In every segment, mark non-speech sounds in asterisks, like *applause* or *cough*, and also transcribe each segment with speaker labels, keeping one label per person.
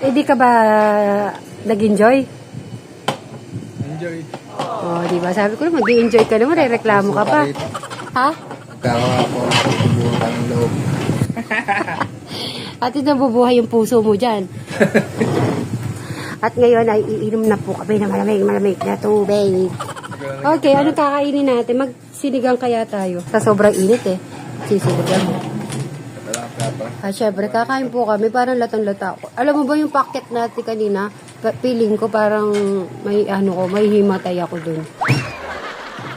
Speaker 1: Eh, di ka ba nag-enjoy?
Speaker 2: Enjoy.
Speaker 1: Oh, di ba? Sabi ko naman, mag-enjoy ka naman, reklamo ka pa. Ha?
Speaker 2: Kawa ako bubuhan ng loob. *laughs*
Speaker 1: At ito nabubuhay yung puso mo dyan. *laughs* At ngayon ay iinom na po kami ng malamig, malamig na tubig. Okay, ano kakainin natin? Magsinigang kaya tayo. Sa sobrang init eh. Sisinigang.
Speaker 2: Pa.
Speaker 1: Ah, syempre, kakain po kami. Parang latang-lata ako. Alam mo ba yung packet natin kanina? Feeling ko parang may ano ko, may himatay ako dun.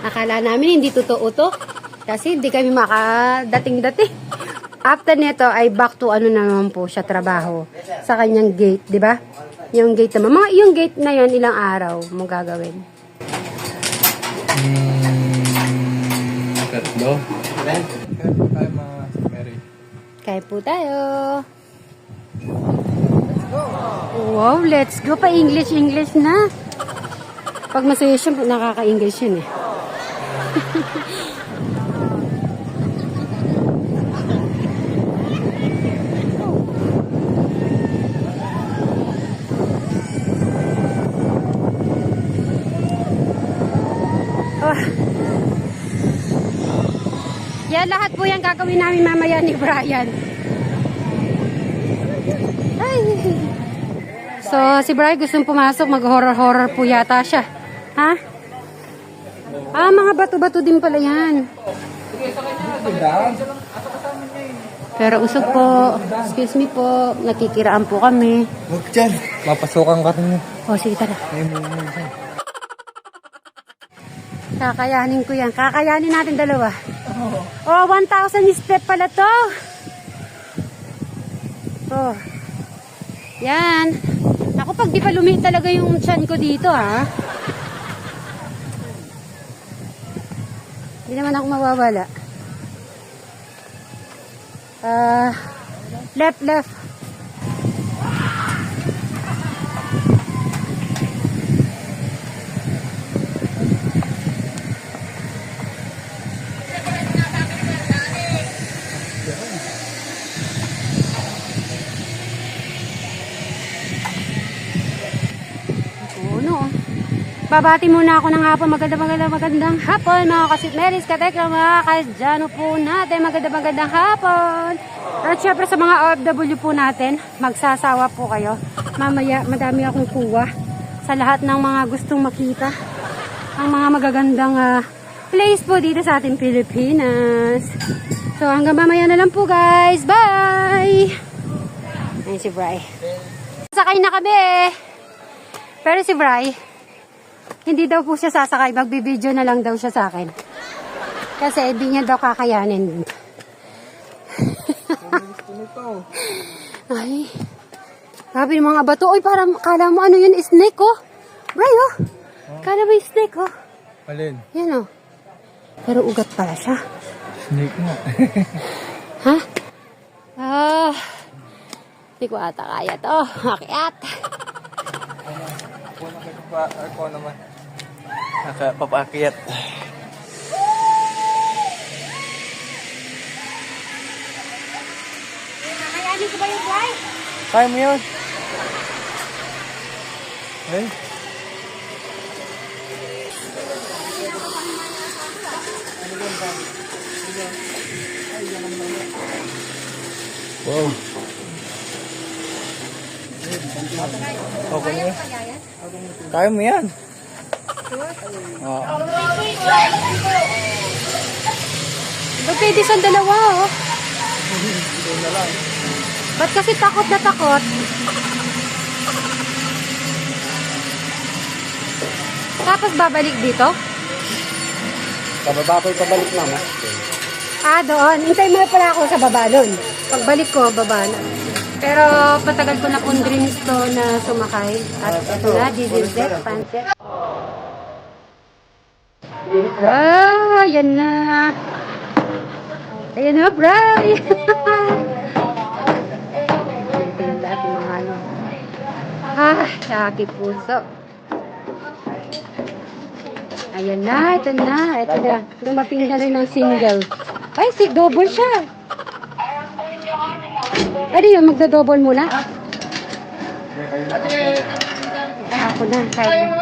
Speaker 1: Akala namin hindi totoo to. Kasi hindi kami makadating-dating. After nito ay back to ano naman po siya trabaho sa kanyang gate, di ba? Yung gate naman. Mga yung gate na yan, ilang araw mo gagawin?
Speaker 2: Hmm, tatlo. Kaya po tayo.
Speaker 1: Wow, let's go. Pa English, English na. Pag masaya siya, nakaka-English yun eh. *laughs* Oh. Yan, lahat po yan gagawin namin mamaya ni Brian. Ay. So, si Brian gustong pumasok, mag-horror-horror po yata siya. Ha? Ah, mga bato-bato din pala yan. Pero usog po. Excuse me po. Nakikiraan po kami.
Speaker 2: Huwag dyan. Mapasukan ka rin.
Speaker 1: O, sige
Speaker 2: dyan.
Speaker 1: Kakayanin ko yan. Kakayanin natin dalawa. Oh, 1,000 step pala to. Oh. Yan. Ako pag di pa lumi talaga yung chan ko dito ha. Hindi naman ako mawawala. Ah, left, left. Babati muna ako ng hapon. Maganda, maganda, magandang hapon, mga kasitmeris, katekla, mga kadyano po natin. Maganda, magandang hapon. At syempre sa mga OFW po natin, magsasawa po kayo. Mamaya, madami akong kuha sa lahat ng mga gustong makita. Ang mga magagandang ah, place po dito sa ating Pilipinas. So, hanggang mamaya na lang po, guys. Bye! Ayun si Bri. Sakay na kami Pero si Bri, hindi daw po siya sasakay. Magbibideo na lang daw siya sa akin. Kasi hindi niya daw kakayanin. *laughs* Ay. Grabe yung mga bato. Uy, parang kala mo ano yun, snake oh. Bri oh. Kala mo yung snake oh.
Speaker 2: Alin?
Speaker 1: Yan oh. Pero ugat pala siya.
Speaker 2: Snake nga. *laughs*
Speaker 1: Ha? Ah. Hindi ko ata kaya to. Akyat.
Speaker 2: Pa. Ako naman. Nakapapakiyat.
Speaker 1: Kakayanin ko ba yung?
Speaker 2: Kaya mo yun. Ay. Wow. Okay yun. Kaya mo yan. Oo.
Speaker 1: Ba't pwede sa dalawa, oh? Ba't kasi takot na takot? Tapos babalik dito?
Speaker 2: Kababa ko pabalik na mo.
Speaker 1: Ah, doon. Hintay mo na pala ako sa baba doon. Pagbalik ko, baba na. Pero patagal ko na pong dreams to na sumakay. At ito na, diesel set, panset. Ah, yan na. Ayan na. Ito yung lahat mga ano. Ah, saki puso. Ayan na, ito na, ito na. Dumating na rin ng single. Ay, si double siya. Ano yun, magda-double muna? Ay, ako na. Kaya mo.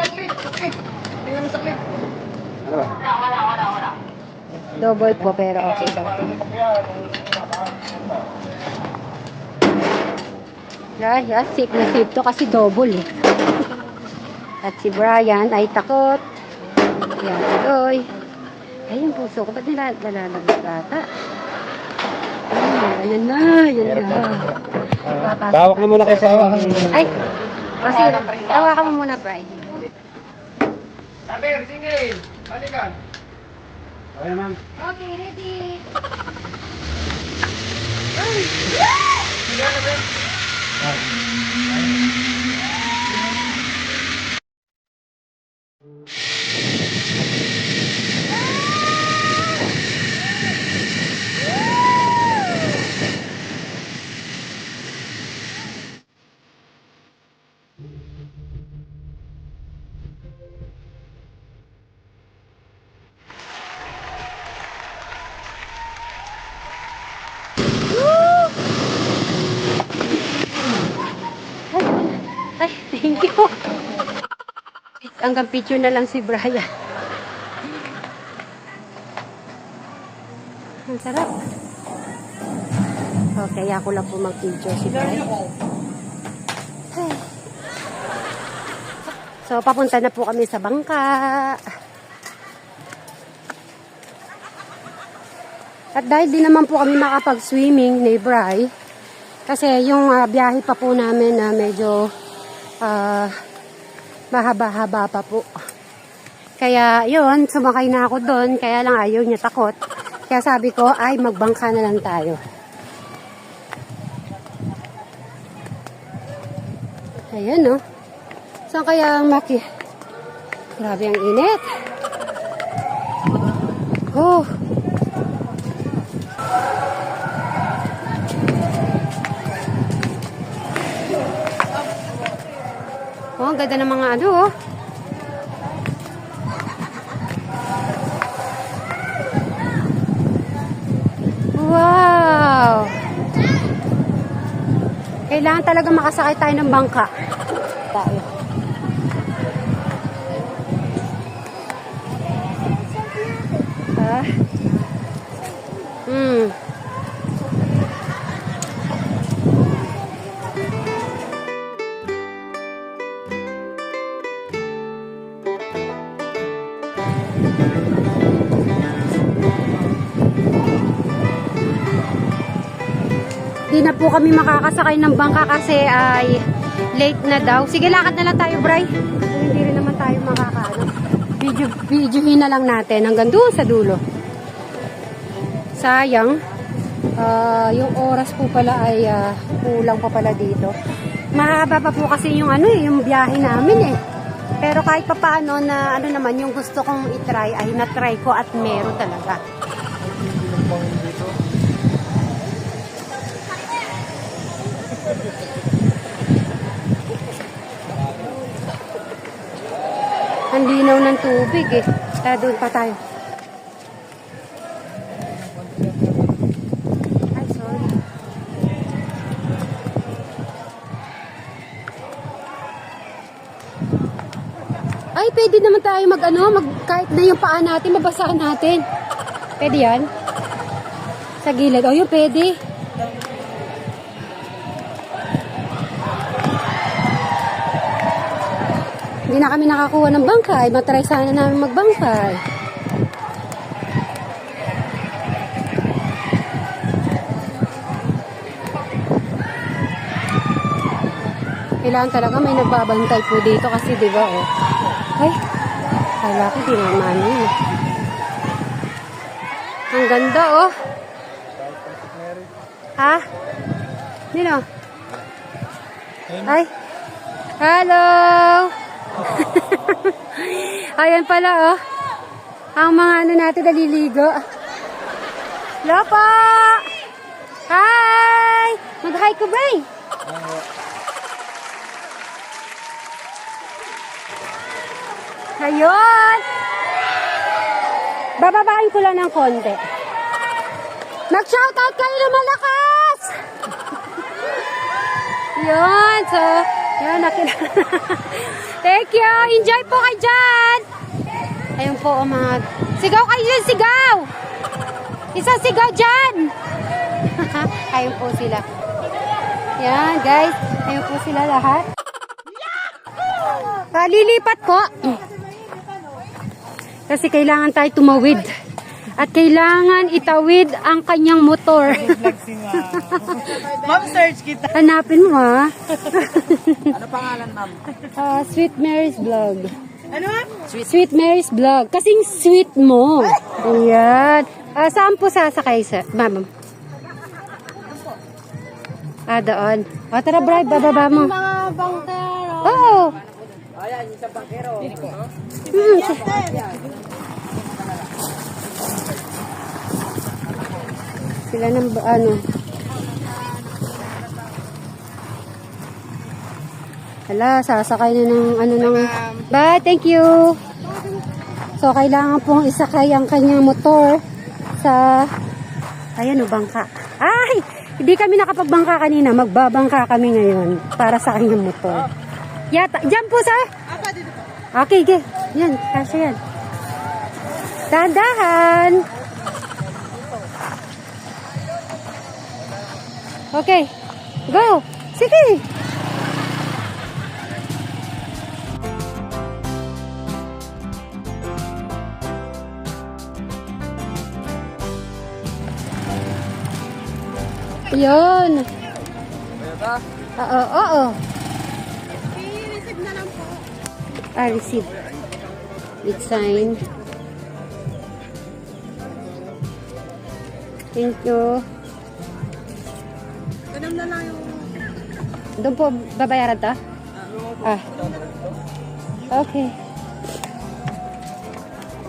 Speaker 1: Double po, pero okay daw. Ay, ah, safe na safe to kasi double eh. At si Brian ay takot. Yan, tuloy. Ay, yung puso ko, ba't nila nalalabas ata? Ay, ayan na, ayan na.
Speaker 2: Tawak na muna kayo sa awa.
Speaker 1: Ay, o sige, tawakan mo muna, Brian.
Speaker 2: Aber, singil! Balikan! Okay, ma'am.
Speaker 1: Okay, ready. Ay, ay, thank you. Hanggang picture na lang si Brian. Ang sarap. Okay, ako lang po mag-picture si Brian. *sighs* So, papunta na po kami sa bangka. At dahil di naman po kami makapag-swimming ni Bri, kasi yung ah, biyahe pa po namin na medyo ah, mahaba-haba pa po. Kaya yun, sumakay na ako doon, kaya lang ayaw niya takot. Kaya sabi ko, ay magbangka na lang tayo. Ayan no. Saan kaya ang maki? Grabe ang init. Oh. Ang ganda ng mga ano, oh. Wow! Kailangan talaga makasakay tayo ng bangka. Tayo. Ah. Po kami makakasakay ng bangka kasi ay late na daw. Sige, lakad na lang tayo, Bray. Hindi rin naman tayo makakaano. Video, videohin na lang natin hanggang doon sa dulo. Sayang. Ah, yung oras po pala ay ah, kulang pa pala dito. Mahaba pa po kasi yung ano eh, yung biyahe namin eh. Pero kahit pa paano na ano naman yung gusto kong itry ay na-try ko at meron talaga. Ang linaw ng tubig eh. Kaya doon pa tayo. Ay, sorry. Ay, pwede naman tayo mag ano, mag, kahit na yung paa natin, mabasahan natin. Pwede yan? Sa gilid. O, yun pwede. Hindi na kami nakakuha ng bangkay. Matry sana namin magbangkay. Kailangan talaga may nagbabantay po dito kasi di ba oh. Ay, kala ko di naman yun. Ang ganda oh. Ha? Nino? Ay. Hello! *laughs* Ayan pala, oh. Ang mga ano natin naliligo. Lopo! Hi! Mag-hi ko, Bray! Ayun! Bababain ko lang ng konti. Mag-shoutout kayo na malakas! *laughs* Yun, so, yun nakilala. *laughs* Thank you. Enjoy po kayo dyan. Ayun po, o mga... Sigaw kayo dyan, sigaw! Isang sigaw dyan! *laughs* Ayun po sila. Yan, guys. Ayun po sila lahat. Ah, lilipat po. Kasi kailangan tayo tumawid. At kailangan itawid ang kanyang motor.
Speaker 3: Ma'am, search kita.
Speaker 1: Hanapin mo ha.
Speaker 2: Ano pangalan, ma'am?
Speaker 1: Ah, Sweet Mary's Vlog.
Speaker 3: Ano?
Speaker 1: Sweet Mary's Vlog. Kasing sweet mo. Ayan. Ah, saan po sasakay sa... Ma'am. Ah, doon. O, tara, Bri, bababa mo.
Speaker 3: Mga bangkero.
Speaker 1: Oo.
Speaker 2: Ayan, isang bangkero.
Speaker 1: Hmm, sila ng ba- ano. Hala, sasakay na ng ano ng... Bye, thank you. So, kailangan pong isakay ang kanyang motor sa... Ayan o, bangka. Ay! Hindi kami nakapagbangka kanina. Magbabangka kami ngayon para sa kanyang motor. Yata, dyan po sa...
Speaker 3: Po.
Speaker 1: Okay, okay. Yan, kasya yan. Dahan-dahan. Okay. Go. Sige. Yun. Oo, oo.
Speaker 3: I-receive na lang po.
Speaker 1: I received. It's signed. Thank you.
Speaker 3: Na lang yung...
Speaker 1: Doon po babayaran to? Ah. Okay.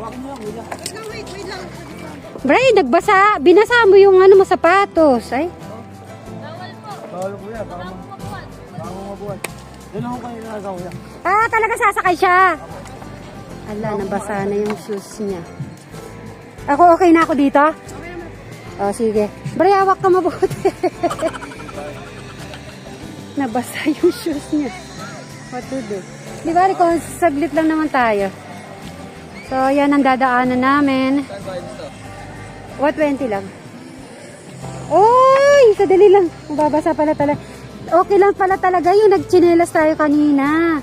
Speaker 3: Wait lang, wait, wait lang.
Speaker 1: Bray, nagbasa. Binasa mo yung ano mo sapatos. Ay.
Speaker 2: Bawal po yan, baka ma- baka mabuhay. Doon ako kayo.
Speaker 1: Ah, talaga sasakay siya. Ala, nabasa na yung shoes niya. Ako okay na ako dito? Oh, sige. Bray, hawak ka mabuti. *laughs* nabasa *laughs* yung shoes niya. What to do? Di ba, Rico, saglit lang naman tayo. So, yan ang dadaanan namin.
Speaker 2: Saan ba dito?
Speaker 1: 120 lang. Oy, kadali lang. Mababasa pala talaga. Okay lang pala talaga yung nagchinelas tayo kanina.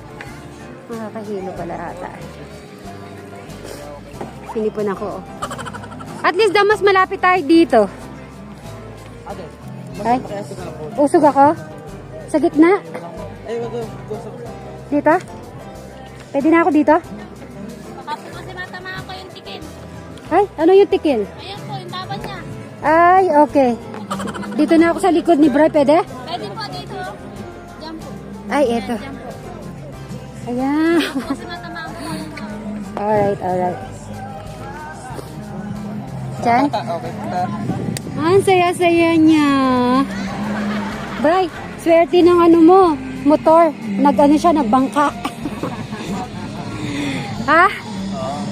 Speaker 1: Makakahilo pala ata. Sinipon ako. oh. At least daw mas malapit tayo dito.
Speaker 2: Ate,
Speaker 1: Ay,
Speaker 2: sa po.
Speaker 1: usog ako. Sa gitna.
Speaker 2: Ay, wag go. Go sa...
Speaker 1: Dito. Pwede na ako dito?
Speaker 4: Baka po kasi matama ako yung tikin.
Speaker 1: Ay, ano yung tikil?
Speaker 4: Ayan po, yung taban niya.
Speaker 1: Ay, okay. Dito na ako sa likod ni Bray, pwede?
Speaker 4: Pwede po dito. Diyan po.
Speaker 1: Ay, eto.
Speaker 4: Diyan po.
Speaker 1: Ayan.
Speaker 4: Kasi matama ako
Speaker 1: Alright, alright. Diyan?
Speaker 2: Okay.
Speaker 1: Ah, Ang saya-saya niya. Bray, swerte ng ano mo, motor. Nag-ano siya, nagbangka. *laughs* ha?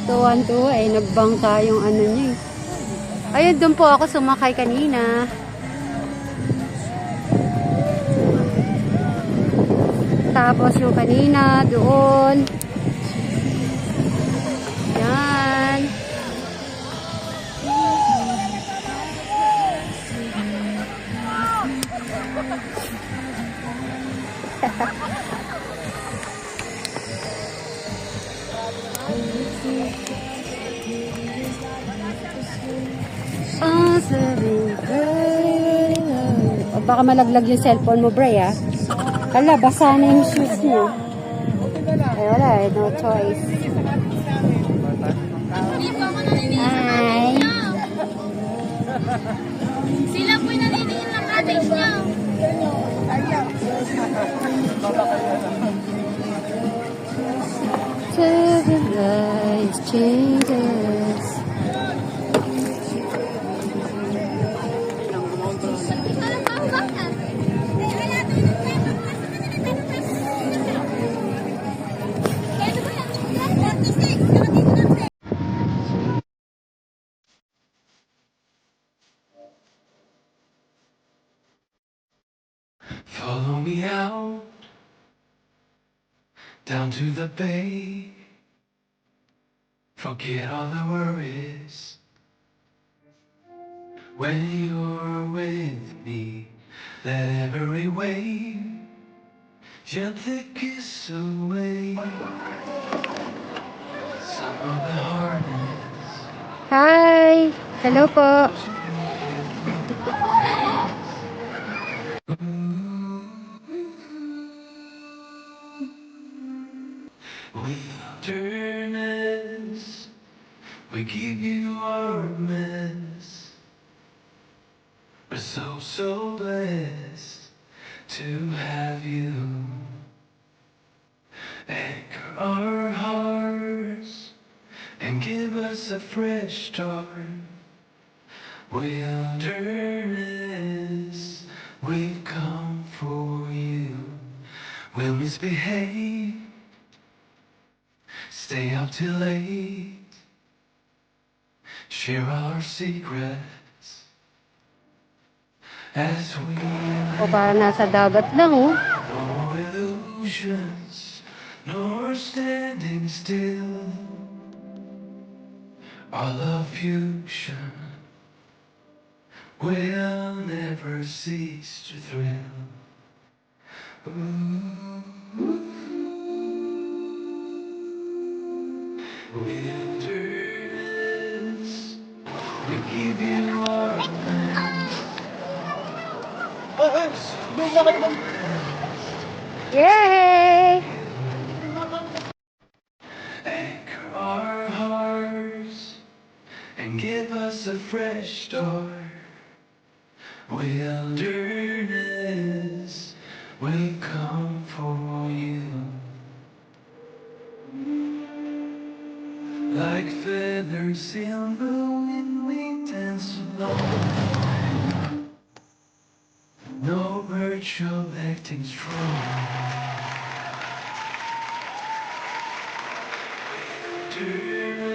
Speaker 1: Tuwan-tuwa eh, nagbangka yung ano niya eh. Ayun, doon po ako sumakay kanina. Tapos yung kanina, doon. O baka malaglag yung cellphone mo, Bray, ah. Hala, basa na yung shoes niya. Eh, wala eh, no choice. Seven
Speaker 5: lights Jesus. The bay. Forget all the worries. When you're with me, let every wave gently kiss away some of the hardness.
Speaker 1: Hi! Hello po.
Speaker 5: We give you our mess. We're so, so blessed to have you. Anchor our hearts and give us a fresh start. Wilderness, we've come for you. We'll misbehave, stay up till late, share our secrets as we
Speaker 1: O parang nasa dagat lang oh.
Speaker 5: no illusions, nor standing still. Our love fusion will never cease to thrill. Ooh. Wilderness,
Speaker 1: Yay!
Speaker 5: Anchor our hearts and give us a fresh start. Wilderness,